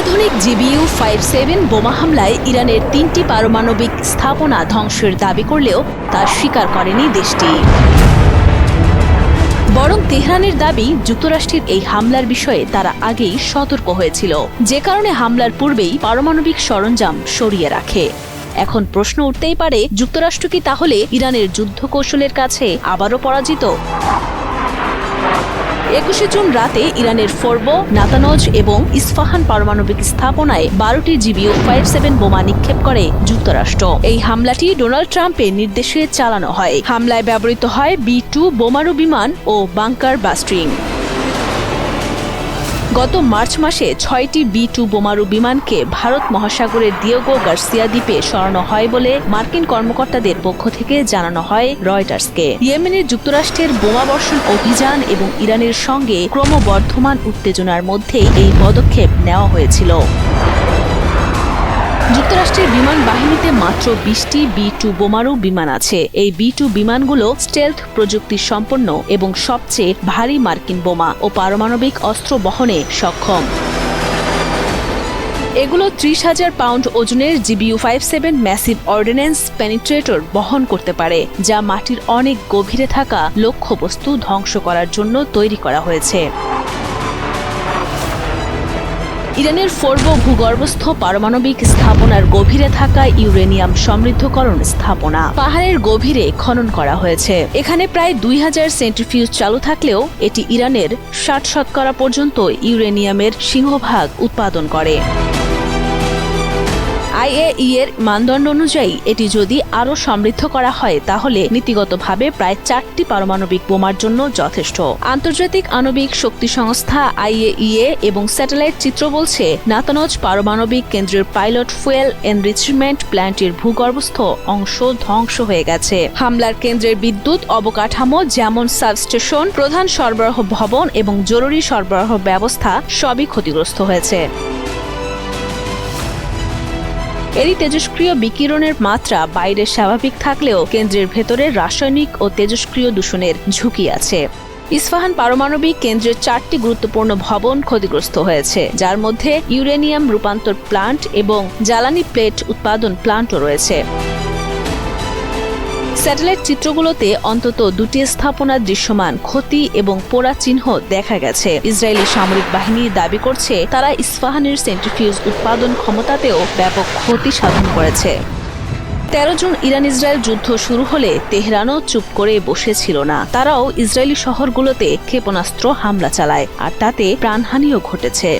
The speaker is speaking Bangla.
অত্যাধুনিক জিবিইউ ফাইভ সেভেন বোমা হামলায় ইরানের তিনটি পারমাণবিক স্থাপনা ধ্বংসের দাবি করলেও তা স্বীকার করেনি দেশটি। বরং তেহরানের দাবি, যুক্তরাষ্ট্রের এই হামলার বিষয়ে তারা আগেই সতর্ক হয়েছিল। যে কারণে হামলার পূর্বেই পারমাণবিক সরঞ্জাম সরিয়ে রাখে। এখন প্রশ্ন উঠতেই পারে, যুক্তরাষ্ট্র কি তাহলে ইরানের যুদ্ধ কৌশলের কাছে আবারও পরাজিত? একুশে জুন রাতে ইরানের ফর্ব, নাতানজ এবং ইস্ফাহান পারমাণবিক স্থাপনায় বারোটি জিবিও ফাইভ সেভেন বোমা নিক্ষেপ করে যুক্তরাষ্ট্র। এই হামলাটি ডোনাল্ড ট্রাম্পের নির্দেশে চালানো হয়। হামলায় ব্যবহৃত হয় বি টু বোমারু বিমান ও বাংকার বাস্ট্রিং গত মার্চ মাসে ছয়টি বি টু বোমারু বিমানকে ভারত মহাসাগরের দিয়োগো গার্সিয়া দ্বীপে সরানো হয় বলে মার্কিন কর্মকর্তাদের পক্ষ থেকে জানানো হয় রয়টার্সকে। ইয়েমেনের যুক্তরাষ্ট্রের বোমা বর্ষণ অভিযান এবং ইরানের সঙ্গে ক্রমবর্ধমান উত্তেজনার মধ্যেই এই পদক্ষেপ নেওয়া হয়েছিল। যুক্তরাষ্ট্রের বিমান বাহিনীতে মাত্র বিশটি বি টু বোমারু বিমান আছে। এই বি টু বিমানগুলো স্টেলথ প্রযুক্তি সম্পন্ন এবং সবচেয়ে ভারী মার্কিন বোমা ও পারমাণবিক অস্ত্র বহনে সক্ষম। এগুলো ত্রিশ হাজার পাউন্ড ওজনের GBU five seven massive ordnance penetrator বহন করতে পারে, যা মাটির অনেক গভীরে থাকা লক্ষ্যবস্তু ধ্বংস করার জন্য তৈরি করা হয়েছে। ইরানের ফর্ব ভূগর্ভস্থ পারমাণবিক স্থাপনার গভীরে থাকা ইউরেনিয়াম সমৃদ্ধকরণ স্থাপনা। পাহাড়ের গভীরে খনন করা হয়েছে। এখানে প্রায় দুই হাজার সেন্ট্রিফিউজ চালু থাকলেও এটি ইরানের ষাট শতকরা পর্যন্ত ইউরেনিয়ামের সিংহভাগ উৎপাদন করে। আইএই এর মানদণ্ড অনুযায়ী এটি যদি আরও সমৃদ্ধ করা হয়, তাহলে নীতিগতভাবে প্রায় চারটি পারমাণবিক বোমার জন্য যথেষ্ট। আন্তর্জাতিক আণবিক শক্তি সংস্থা আইএইএ এবং স্যাটেলাইট চিত্র বলছে, নাতানজ পারমাণবিক কেন্দ্রের পাইলট ফুয়েল এনরিচমেন্ট প্ল্যান্টের ভূগর্ভস্থ অংশ ধ্বংস হয়ে গেছে। হামলার কেন্দ্রের বিদ্যুৎ অবকাঠামো যেমন সাবস্টেশন, প্রধান সরবরাহ ভবন এবং জরুরি সরবরাহ ব্যবস্থা সবই ক্ষতিগ্রস্ত হয়েছে। এরই তেজস্ক্রিয় বিকিরণের মাত্রা বাইরে স্বাভাবিক থাকলেও কেন্দ্রের ভেতরে রাসায়নিক ও তেজস্ক্রিয় দূষণের ঝুঁকি আছে। ইস্ফাহান পারমাণবিক কেন্দ্রের চারটি গুরুত্বপূর্ণ ভবন ক্ষতিগ্রস্ত হয়েছে, যার মধ্যে ইউরেনিয়াম রূপান্তর প্লান্ট এবং জ্বালানি প্লেট উৎপাদন প্লান্টও রয়েছে। স্যাটেলাইট চিত্রগুলোতে অন্তত দুটি স্থাপনার দৃশ্যমান, ক্ষতি এবং পোড়া চিহ্ন দেখা গেছে। ইসরায়েলি সামরিক বাহিনী দাবি করছে, তারা ইস্ফাহানের সেন্ট্রিফিউজ উৎপাদন ক্ষমতাতেও ব্যাপক ক্ষতি সাধন করেছে। তেরো জুন ইরান ইসরায়েল যুদ্ধ শুরু হলে তেহরানও চুপ করে বসেছিল না। তারাও ইসরায়েলি শহরগুলোতে ক্ষেপণাস্ত্র হামলা চালায়, আর তাতে প্রাণহানিও ঘটেছে।